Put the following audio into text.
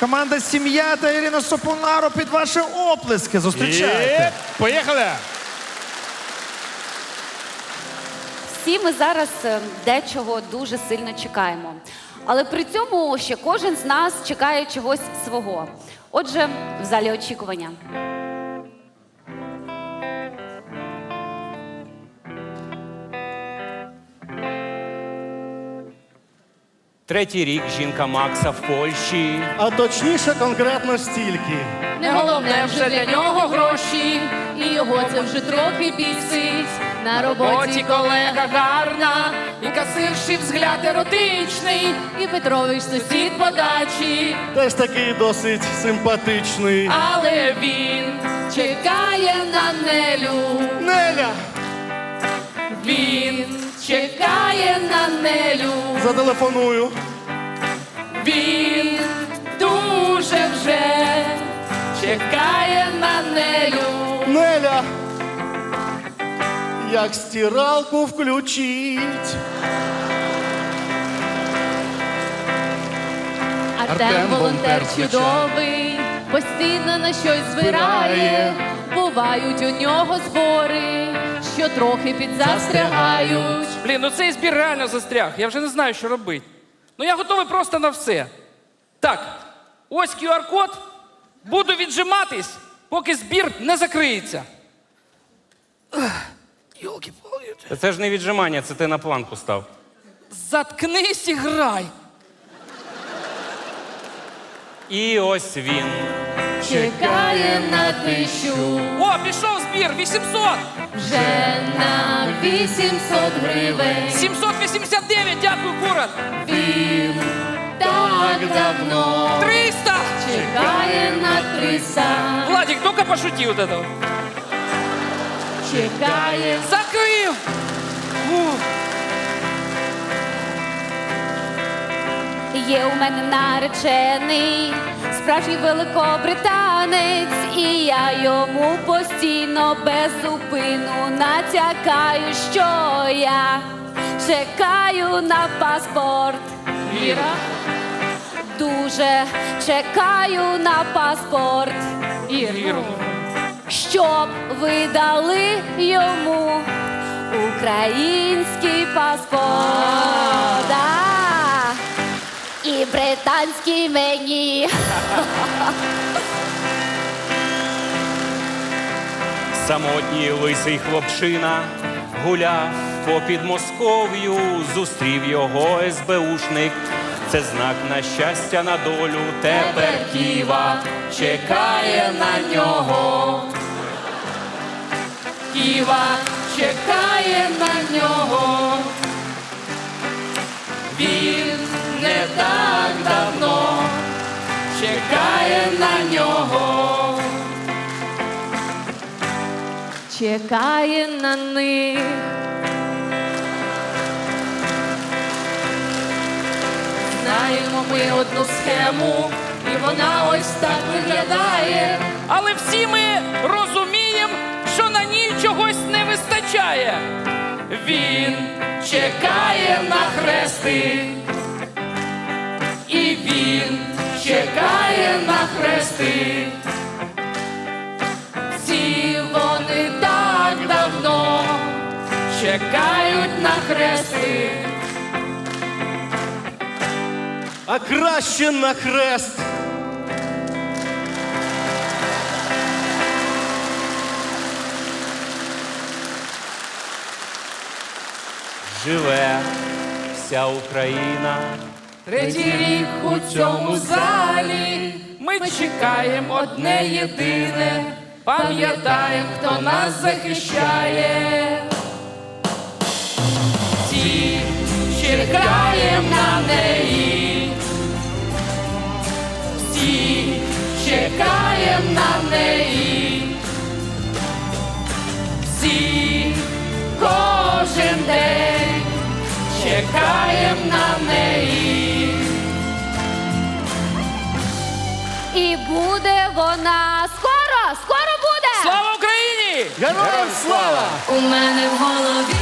Команда Сім'я та Ірина Сопонаро під ваші оплески. Зустрічайте. І поїхали! Всі ми зараз е, дечого дуже сильно чекаємо. Але при цьому ще кожен з нас чекає чогось свого. Отже, в залі очікування. Третій рік жінка Макса в Польщі. А точніше, конкретно стільки. Не головне вже для нього гроші, і його це вже трохи бісить. На роботі колега гарна, і касирший взгляд еротичний, і Петрович сусід подачі, Теж такий досить симпатичний. але він чекає на Нелю. Неля! Він чекає на Нелю. Зателефоную. Він дуже вже чекає на Нелю. Неля! Як стиралку включить. Артем волонтер чудовий, постійно на щось збирає. Бувають у нього збори, що трохи підзастрягають. Блін, ну цей збір реально застряг. Я вже не знаю, що робити. Ну я готовий просто на все. Так, ось QR-код. Буду віджиматись, поки збір не закриється. Йолки-палки. Та Це ж не віджимання, це ти на планку став. Заткнись і грай. І ось він. Чекає на тисячу, О, пішов збір 800! вже на 800 гривень. 789, дякую, Курат! Він так давно 300! чекає на 300, Владик, только пошути вот это. чекає. Закрив! Ух. Є у мене наречений, справжній великобританець, і я йому постійно без зупину натякаю, що я чекаю на паспорт. Віра, Дуже чекаю на паспорт, Іру. щоб видали йому український паспорт. І британський мені. Самотній лисий хлопчина гуляв по Підмосков'ю, зустрів його СБУшник. Це знак на щастя, на долю. Тепер Ківа чекає на нього. Ківа чекає на нього. Він Чекає на них. Знаємо ми одну схему, і вона ось так виглядає. Але всі ми розуміємо, що на ній чогось не вистачає. Він чекає на хрести, і він чекає на хрести. Чекають на хрести. А краще на хрест. Живе вся Україна. Третій рік у цьому залі ми чекаємо одне єдине, пам'ятаємо, хто нас захищає. Чекаємо на неї. Всі чекаємо на неї. Всі кожен день чекаємо на неї. І буде вона скоро, скоро буде! Слава Україні! Героям слава! У мене в голові